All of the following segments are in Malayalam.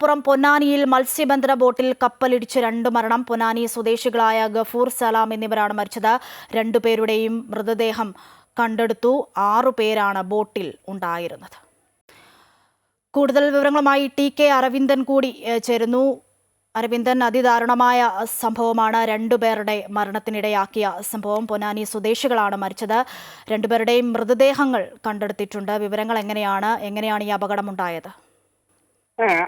മലപ്പുറം പൊന്നാനിയിൽ മത്സ്യബന്ധന ബോട്ടിൽ കപ്പലിടിച്ച് രണ്ട് മരണം. പൊന്നാനി സ്വദേശികളായ ഗഫൂർ സലാം എന്നിവരാണ് മരിച്ചത്. രണ്ടുപേരുടെയും മൃതദേഹം കണ്ടെടുത്തു. ആറുപേരാണ് ബോട്ടിൽ ഉണ്ടായിരുന്നത്. കൂടുതൽ വിവരങ്ങളുമായി ടി കെ അരവിന്ദൻ കൂടി ചേരുന്നു. അരവിന്ദൻ അതിദാരുണമായ സംഭവമാണ് രണ്ടുപേരുടെ മരണത്തിനിടയാക്കിയ സംഭവം. പൊന്നാനി സ്വദേശികളാണ് മരിച്ചത്. രണ്ടുപേരുടെയും മൃതദേഹങ്ങൾ കണ്ടെടുത്തിട്ടുണ്ട്. വിവരങ്ങൾ എങ്ങനെയാണ് എങ്ങനെയാണ് ഈ അപകടമുണ്ടായത്?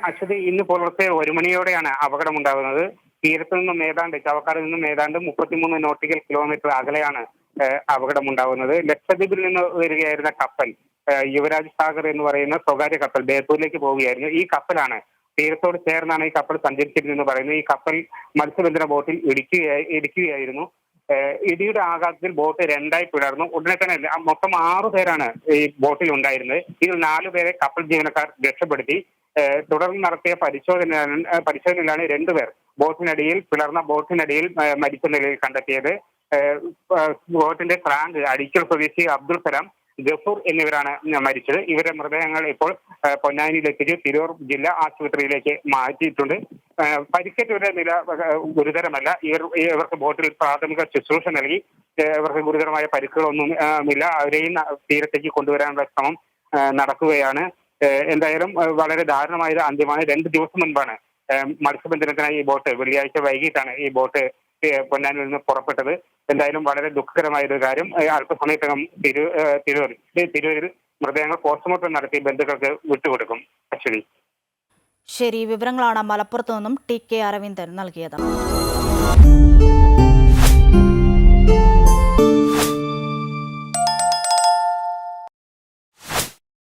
അശ്വതി ഇന്ന് പുലർച്ചെ ഒരു മണിയോടെയാണ് അപകടമുണ്ടാകുന്നത്. തീരത്തു നിന്നും ഏതാണ്ട് ചവക്കാട് നിന്നും ഏതാണ്ട് മുപ്പത്തിമൂന്ന് നോട്ടിക്കൽ കിലോമീറ്റർ അകലെയാണ് അപകടം അപകടമുണ്ടാകുന്നത്. ലക്ഷദ്വീപിൽ നിന്ന് വരികയായിരുന്ന കപ്പൽ യുവരാജ് സാഗർ എന്ന് പറയുന്ന സ്വകാര്യ കപ്പൽ ബേപ്പൂരിലേക്ക് പോവുകയായിരുന്നു. ഈ കപ്പലാണ് തീരത്തോട് ചേർന്നാണ് ഈ കപ്പൽ സഞ്ചരിച്ചിരുന്നതെന്ന് പറയുന്നത്. ഈ കപ്പൽ മത്സ്യബന്ധന ബോട്ടിൽ ഇടിക്കുകയായി ഇടിക്കുകയായിരുന്നു. ഇടിയുടെ ആഘാതത്തിൽ ബോട്ട് രണ്ടായി പിളർന്നു. ഉടനെ തന്നെ മൊത്തം ആറു പേരാണ് ഈ ബോട്ടിൽ ഉണ്ടായിരുന്നത് ഇതിൽ നാലു പേരെ കപ്പൽ ജീവനക്കാർ രക്ഷപ്പെടുത്തി. തുടർന്ന് നടത്തിയ പരിശോധന പരിശോധനയിലാണ് രണ്ടുപേർ ബോട്ടിനടിയിൽ പിളർന്ന ബോട്ടിനടിയിൽ മരിച്ച നിലയിൽ കണ്ടെത്തിയത്. ബോട്ടിന്റെ ക്രാങ്ക് അടിക്കൽ സ്വദേശി അബ്ദുൾ സലാം ഗഫൂർ എന്നിവരാണ് മരിച്ചത്. ഇവരുടെ മൃതദേഹങ്ങൾ ഇപ്പോൾ പൊന്നാനിയിലെത്തിച്ച് തിരൂർ ജില്ലാ ആശുപത്രിയിലേക്ക് മാറ്റിയിട്ടുണ്ട്. പരിക്കേറ്റവരുടെ നില ഗുരുതരമല്ല. ഇവർ ഇവർക്ക് ബോട്ടിൽ പ്രാഥമിക ശുശ്രൂഷ നൽകി. ഇവർക്ക് ഗുരുതരമായ പരിക്കുകളൊന്നും ഇല്ല. അവരെയും തീരത്തേക്ക് കൊണ്ടുവരാനുള്ള ശ്രമം നടക്കുകയാണ്. എന്തായാലും വളരെ ദാരുണമായ ഒരു അന്ത്യമാണ്. രണ്ട് ദിവസം മുൻപാണ് മത്സ്യബന്ധനത്തിനായി ഈ ബോട്ട് വെള്ളിയാഴ്ച വൈകിട്ടാണ് ഈ ബോട്ട് പൊന്നാനിൽ നിന്ന് പുറപ്പെട്ടത്. എന്തായാലും വളരെ ദുഃഖകരമായ ഒരു കാര്യം അല്പസമയത്തിനകം തിരു തിരൂരിൽ തിരൂരിൽ മൃതദേഹങ്ങൾ പോസ്റ്റ്മോർട്ടം നടത്തി ബന്ധുക്കൾക്ക് വിട്ടുകൊടുക്കും. അശ്വതി ശരി വിവരങ്ങളാണ് മലപ്പുറത്തു നിന്നും ടി കെ അരവിന്ദൻ നൽകിയത്.